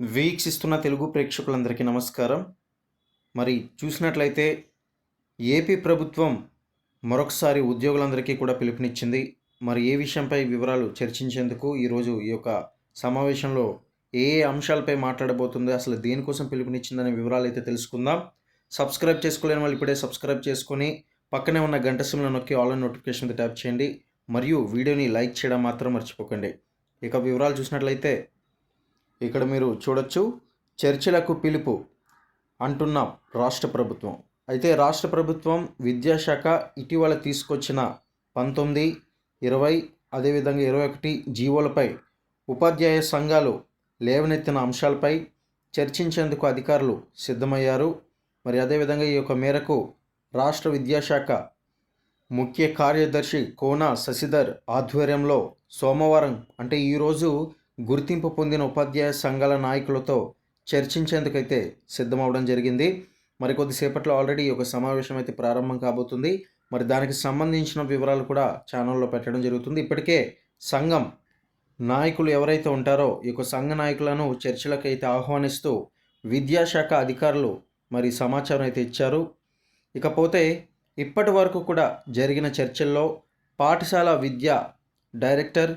వీక్షిస్తున్న తెలుగు ప్రేక్షకులందరికీ నమస్కారం. మరి చూసినట్లయితే ఏపీ ప్రభుత్వం మరొకసారి ఉద్యోగులందరికీ కూడా పిలుపునిచ్చింది. మరి ఏ విషయంపై వివరాలు చర్చించేందుకు ఈరోజు ఈ యొక్క సమావేశంలో ఏ ఏ అంశాలపై మాట్లాడబోతుంది అసలు దేనికోసం పిలుపునిచ్చిందనే వివరాలు అయితే తెలుసుకుందాం. సబ్స్క్రైబ్ చేసుకోలేని వాళ్ళు ఇప్పుడే సబ్స్క్రైబ్ చేసుకొని పక్కనే ఉన్న గంట సిమ్లో నొక్కి ఆన్లైన్ నోటిఫికేషన్ ట్యాప్ చేయండి. మరియు వీడియోని లైక్ చేయడం మాత్రం మర్చిపోకండి. ఇక వివరాలు చూసినట్లయితే ఇక్కడ మీరు చూడొచ్చు చర్చలకు పిలుపు అంటున్న రాష్ట్ర ప్రభుత్వం. అయితే రాష్ట్ర ప్రభుత్వం విద్యాశాఖ ఇటీవల తీసుకొచ్చిన పంతొమ్మిది ఇరవై అదేవిధంగా ఇరవై ఒకటి జీవోలపై ఉపాధ్యాయ సంఘాలు లేవనెత్తిన అంశాలపై చర్చించేందుకు అధికారులు సిద్ధమయ్యారు. మరి అదేవిధంగా ఈ యొక్క మేరకు రాష్ట్ర విద్యాశాఖ ముఖ్య కార్యదర్శి కోన శశిధర్ ఆధ్వర్యంలో సోమవారం అంటే ఈరోజు గుర్తింపు పొందిన ఉపాధ్యాయ సంఘాల నాయకులతో చర్చించేందుకైతే సిద్ధమవడం జరిగింది. మరి కొద్దిసేపట్లో ఆల్రెడీ ఒక సమావేశం అయితే ప్రారంభం కాబోతుంది. మరి దానికి సంబంధించిన వివరాలు కూడా ఛానల్లో పెట్టడం జరుగుతుంది. ఇప్పటికే సంఘం నాయకులు ఎవరైతే ఉంటారో ఈ యొక్క సంఘ నాయకులను చర్చలకైతే ఆహ్వానిస్తూ విద్యాశాఖ అధికారులు మరి సమాచారం అయితే ఇచ్చారు. ఇకపోతే ఇప్పటి వరకు కూడా జరిగిన చర్చల్లో పాఠశాల విద్య డైరెక్టర్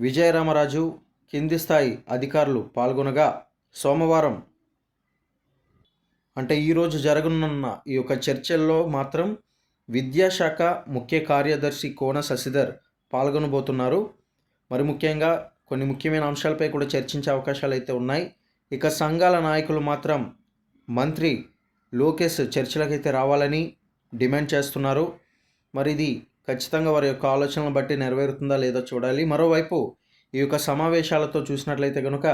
విజయరామరాజు కింది స్థాయి అధికారులు పాల్గొనగా సోమవారం అంటే ఈరోజు జరగనున్న ఈ యొక్క చర్చల్లో మాత్రం విద్యాశాఖ ముఖ్య కార్యదర్శి కోన శశిధర్ పాల్గొనబోతున్నారు. మరి ముఖ్యంగా కొన్ని ముఖ్యమైన అంశాలపై కూడా చర్చించే అవకాశాలు అయితే ఉన్నాయి. ఇక సంఘాల నాయకులు మాత్రం మంత్రి లోకేష్ చర్చలకైతే రావాలని డిమాండ్ చేస్తున్నారు. మరి ఇది ఖచ్చితంగా వారి యొక్క ఆలోచనలను బట్టి నెరవేరుతుందా లేదో చూడాలి. మరోవైపు ఈ యొక్క సమావేశాలతో చూసినట్లయితే కనుక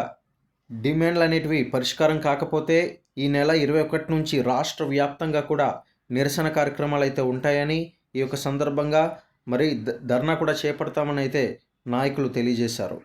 డిమాండ్లు అనేటివి పరిష్కారం కాకపోతే ఈ నెల ఇరవై ఒకటి నుంచి రాష్ట్ర వ్యాప్తంగా కూడా నిరసన కార్యక్రమాలు అయితే ఉంటాయని ఈ యొక్క సందర్భంగా మరి ధర్నా కూడా చేపడతామని అయితే నాయకులు తెలియజేశారు.